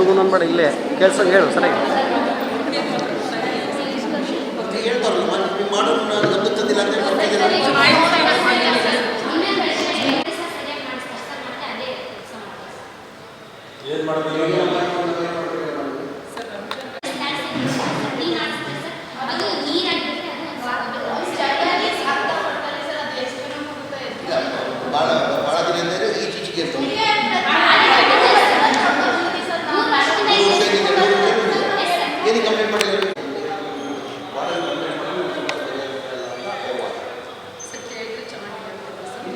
ಲಗು ಅನ್ಬೇಡ ಇಲ್ಲೇ ಕೆಲಸ ಹೇಳು ಸರಿ. ಏನು ಮಾಡಬೇಕು ಭಾಳ ಭಾಳ ದಿನದಿಂದ ಈಚೀಚೆಗೆ ಇರ್ತವೆ ಏನಕ್ಕೆ ಕಂಪ್ಲೇಂಟ್ ಮಾಡಿಲ್ಲ ಇಲ್ಲೇ ಇದ್ದಾರೆ ಇಲ್ಲಮ್ಮ ಅವ್ರು ಚೆನ್ನಾಗಿಲ್ಲ ಅಂತ ಹೇಳಿ ನೀನು ಅಡುಗೆ ಮಾಡಿದ್ದೀನಿ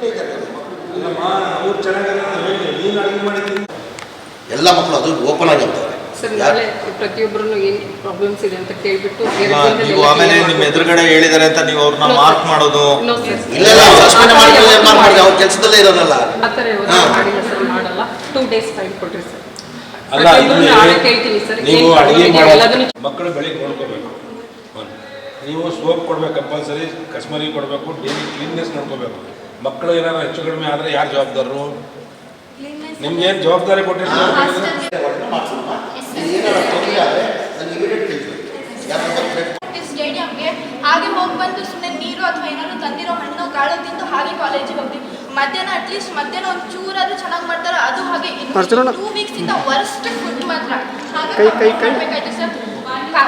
ಎಲ್ಲ ಮಕ್ಕಳು ಅದು ಓಪನ್ ಆಗಿರ್ತಾರೆ ಪ್ರತಿಯೊಬ್ಬರು ಏನು ಪ್ರಾಬ್ಲಮ್ಸ್ ಇದೆ ಅಂತ ಕೇಳ್ಬಿಟ್ಟು ನೀವು ಆಮೇಲೆ ನಿಮ್ಮ ಎದುರುಗಡೆ ಹೇಳಿದಾರೆ ಅಂತ ನೀವು ಅವ್ರನ್ನ ಮಾರ್ಕ್ ಮಾಡೋದು. ಇಲ್ಲ ಸಸ್ಪೆಂಡ್ ಮಾಡಿದ್ರೆ ಮಾಡಿ ಅವ್ರ ಕೆಲಸದಲ್ಲೇ ಇರೋದಲ್ಲ. ಆ ಥರ ಮಾಡಿಲ್ಲ ಸರ್ ಮಾಡಲ್ಲ. ಟೂ ಡೇಸ್ ಟೈಮ್ ಕೊಡ್ರಿ ಸರ್ ಅಲ್ಲ ಕೇಳ್ತೀನಿ ಸರ್ ನೀವು ಅಡುಗೆ ಮಾಡೋ ಮಕ್ಕಳು ಬೆಳಿಗ್ಗೆ ನೋಡ್ಕೋಬೇಕು ನೀವು ಸೋಪ್ ಕೊಡ್ಬೇಕು ಕಂಪಲ್ಸರಿ ಕಸ್ಮರಿ ಕೊಡಬೇಕು ಡೈಲಿ ಕ್ಲೀನ್ನೆಸ್ ನೋಡ್ಕೋಬೇಕು. ಮಕ್ಕಳು ಏನಾದ್ರು ಹೆಚ್ಚು ಕಡಿಮೆ ಆದರೆ ಯಾರು ಜವಾಬ್ದಾರರು? ನಿಮ್ಗೇನು ಜವಾಬ್ದಾರಿ ಕೊಟ್ಟಿರ್ತಾರೆ ಸ್ಟೇಡಿಯಂಗೆ ಹಾಗೆ ಹೋಗಿ ಬಂದು ಸುಮ್ಮನೆ ನೀರು ಅಥವಾ ಏನಾದ್ರು ತಂದಿರೋ ಹಣ್ಣು ಕಾಳು ತಿಂದು ಹಾಗೆ ಕಾಲೇಜಿಗೆ ಹೋಗ್ತೀವಿ ಮಧ್ಯಾಹ್ನ ಅಟ್ಲೀಸ್ಟ್ ಮಧ್ಯಾಹ್ನ ಒಂದು ಅದು ಚೆನ್ನಾಗಿ ಮಾಡ್ತಾರೆ ಅದು ಹಾಗೆ ಟೂ ವೀಕ್ಸ್ ಇಂದ ವರ್ಸ್ಟ್ ಫುಡ್ ಮಾತ್ರ. ಹಾಗೆ ಕೈ, ಕೈ, ಕೈ. ಮಾಡ್ಬೇಕಾಯ್ತು ಸರ್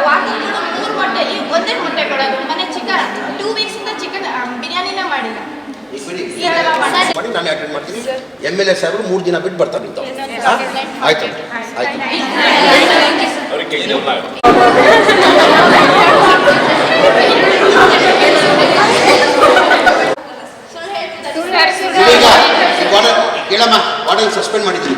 ವಾರದಲ್ಲಿ ಮೂರು ಮೊಟ್ಟೆಲಿ ಒಂದೇ ಮೊಟ್ಟೆ ಕೊಡೋದು ಮನೆ ಚಿಕನ್ ಟೂ ವೀಕ್ಸ್ ಇಂದ ಚಿಕನ್ ಬಿರಿಯಾನಿನೇ ಮಾಡಿಲ್ಲ. ಈ ಮಾಡಿ- ನಾನು ಅಟೆಂಡ್ ಮಾಡ್ತೀನಿ. ಎಂ ಎಲ್ ಎ ಸಾಹೇಬರು ಮೂರು ದಿನ ಬಿಟ್ಟು ಬರ್ತಾರೆ ನಿಂತು ಆಯ್ತು. ಆಯ್ತು. ಹೇಳಮ್ಮ ವಾರ್ಡನ್ ಸಸ್ಪೆಂಡ್ ಮಾಡಿದ್ದೀನಿ.